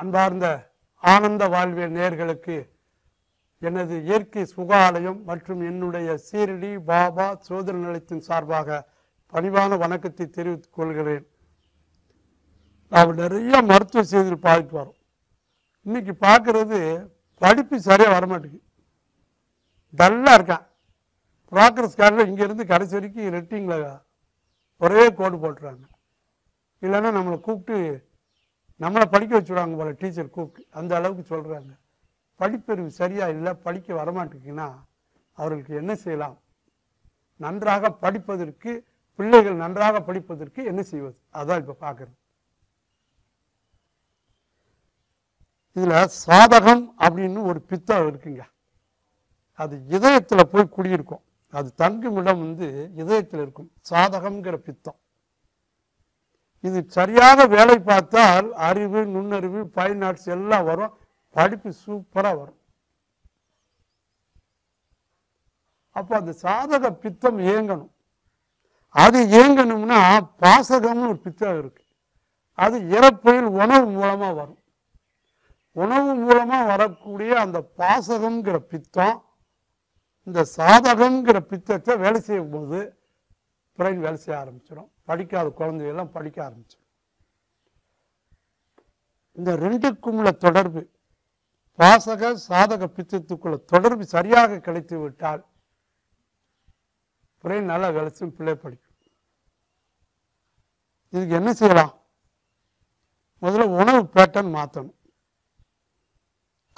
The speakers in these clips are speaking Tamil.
அன்பார்ந்த ஆனந்த வாழ்வியல் நேர்களுக்கு எனது இயற்கை சுகாலயம் மற்றும் என்னுடைய சீரடி பாபா சோதனை நிலையத்தின் சார்பாக பணிவான வணக்கத்தை தெரிவித்துக் கொள்கிறேன். நாம் நிறைய மருத்துவ செய்திகள் பார்த்துட்டு வரோம். இன்னைக்கு பார்க்கறது படிப்பு சரியாக வரமாட்டேங்குது. டல்லாக இருக்கான். ப்ராக்ரஸ் கார்டில் இங்கேருந்து கடைசி வரைக்கும் ரெட்டிங்கில் ஒரே கோடு போட்டுறாங்க. இல்லைன்னா நம்மளை கூப்பிட்டு நம்மளை படிக்க வச்சுடுவாங்க போல டீச்சர் கூப்பிட்டு. அந்த அளவுக்கு சொல்கிறாங்க படிப்பறிவு சரியா இல்லை படிக்க வரமாட்டேங்குன்னா அவர்களுக்கு என்ன செய்யலாம்? நன்றாக படிப்பதற்கு பிள்ளைகள் நன்றாக படிப்பதற்கு என்ன செய்வது? அதான் இப்போ பார்க்குறது இதில் சாதகம் அப்படின்னு ஒரு பித்தம் இருக்குங்க. அது இதயத்தில் போய் குடியிருக்கும். அது தங்கும் இடம் வந்து இதயத்தில் இருக்கும். சாதகம்ங்கிற பித்தம். இது சரியாக வேலை பார்த்தால் அறிவு நுண்ணறிவு பைனாட்ஸ் எல்லாம் வரும். படிப்பு சூப்பராக வரும். அப்போ அந்த சாதக பித்தம் இயங்கணும். அது இயங்கணும்னா பாசகம்னு ஒரு பித்தம் இருக்கு. அது இறப்பையில் உணவு மூலமாக வரும். உணவு மூலமாக வரக்கூடிய அந்த பாசகம்ங்கிற பித்தம் இந்த சாதகம்ங்கிற பித்தத்தை வேலை செய்யும் போது பிரெயின் வேலை செய்ய ஆரம்பிச்சிடும் படிக்காத குழந்தைகள்லாம் படிக்க ஆரம்பிச்சிடும் இந்த ரெண்டுக்கும் உள்ள தொடர்பு பாசக சாதக பித்தத்துக்குள்ள தொடர்பு சரியாக கிடைத்து விட்டால் ஒரே நல்லா வேலை பிள்ளை படிக்கும். இதுக்கு என்ன செய்யலாம்? முதல்ல உணவு பேட்டர்ன் மாற்றணும்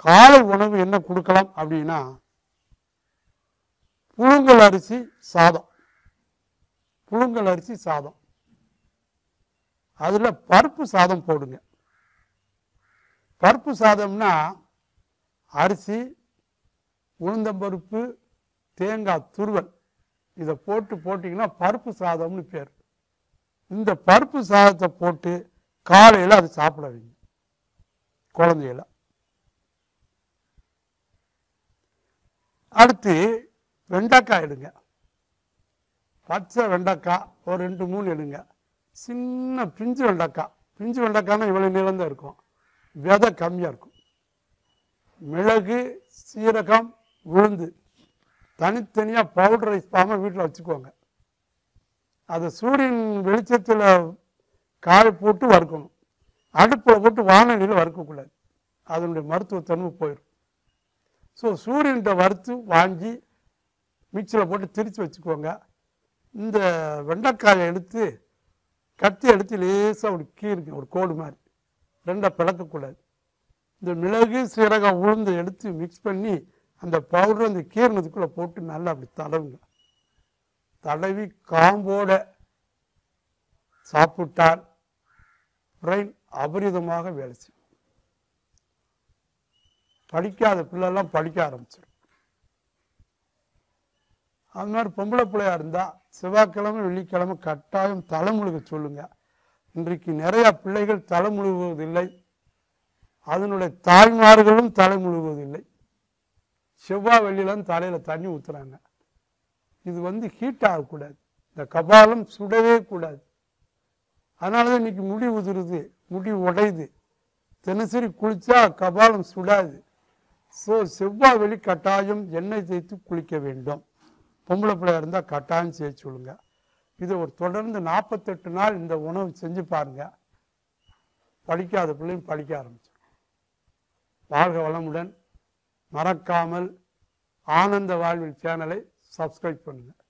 காலை உணவு என்ன கொடுக்கலாம் அப்படின்னா புழுங்கல் அரிசி சாதம். புழுங்கல் அரிசி சாதம். அதில் பருப்பு சாதம் போடுங்க. பருப்பு சாதம்னா அரிசி உளுந்தம்பருப்பு தேங்காய் துருவல். இதை போட்டு போட்டிங்கன்னா பருப்பு சாதம்னு பேர். இந்த பருப்பு சாதத்தை போட்டு காலையில் அது சாப்பிட வைங்க. குழந்தையில அடுத்து வெண்டைக்காய் எடுங்க. பச்சை வெண்டைக்காய் ஒரு ரெண்டு மூணு எடுங்க. சின்ன பிஞ்சு வெண்டைக்காய். பிஞ்சு வெண்டைக்காய்னா இவ்வளோ நீளம் தான் இருக்கும். விதை கம்மியாக இருக்கும். மிளகு சீரகம் உளுந்து. தனித்தனியாக பவுடர் ரைஸ் பாமல் வீட்டில் வச்சுக்குவாங்க அதை சூரியன் வெளிச்சத்தில் காய போட்டு வறுக்கணும். அடுப்பில் போட்டு வானொலியில் வறுக்கக்கூடாது. அதனுடைய மருத்துவத்தன்மை போயிடும் ஸோ சூரியன்கிட்ட வறுத்து வாங்கி மிக்சியில் போட்டு திரித்து வச்சுக்கோங்க. இந்த வெண்டைக்காயை எடுத்து கத்தி எடுத்து லேசாக ஒரு கீறுங்க ஒரு கோடு மாதிரி ரெண்டை பிளக்கக்கூடாது இந்த மிளகு சீரகம் உளுந்து எடுத்து மிக்ஸ் பண்ணி அந்த பவுடர் அந்த கீரணத்துக்குள்ளே போட்டு நல்லா அப்படி தடவுங்க. தடவி காம்போட சாப்பிட்டால் பிரெயின் அபரிதமாக வேலை செய்யும். படிக்காத பிள்ளைலாம் படிக்க ஆரம்பிச்சிடும் அது மாதிரி பொம்பளை பிள்ளையா இருந்தால் செவ்வாய்க்கிழமை வெள்ளிக்கிழமை கட்டாயம் தலைமுழுக சொல்லுங்க. இன்றைக்கு நிறையா பிள்ளைகள் தலைமுழுகுவதில்லை. அதனுடைய தாய்மார்களும் தலைமுழுகுவதில்லை. செவ்வாய் வெள்ளிலாம் தலையில் தண்ணி ஊற்றுறாங்க இது வந்து ஹீட் ஆகக்கூடாது. இந்த கபாலம் சுடவே கூடாது. அதனால தான் இன்றைக்கி முடி உதிருது முடி உடையுது. தினசரி குளித்தா கபாலம் சுடாது. ஸோ செவ்வாய் வெளி கட்டாயம் எண்ணெய் தேய்த்து குளிக்க வேண்டும். பொம்பளை பிள்ளையா இருந்தால் கட்டாயம் செய்ய சொல்லுங்க. இது ஒரு தொடர்ந்து நாற்பத்தெட்டு நாள் இந்த உணவு செஞ்சு பாருங்க. படிக்காத பிள்ளையும் படிக்க ஆரம்பிச்சு வாழ்க வளமுடன். மறக்காமல் ஆனந்த வாழ்வில் சேனலை சப்ஸ்கிரைப் பண்ணுங்கள்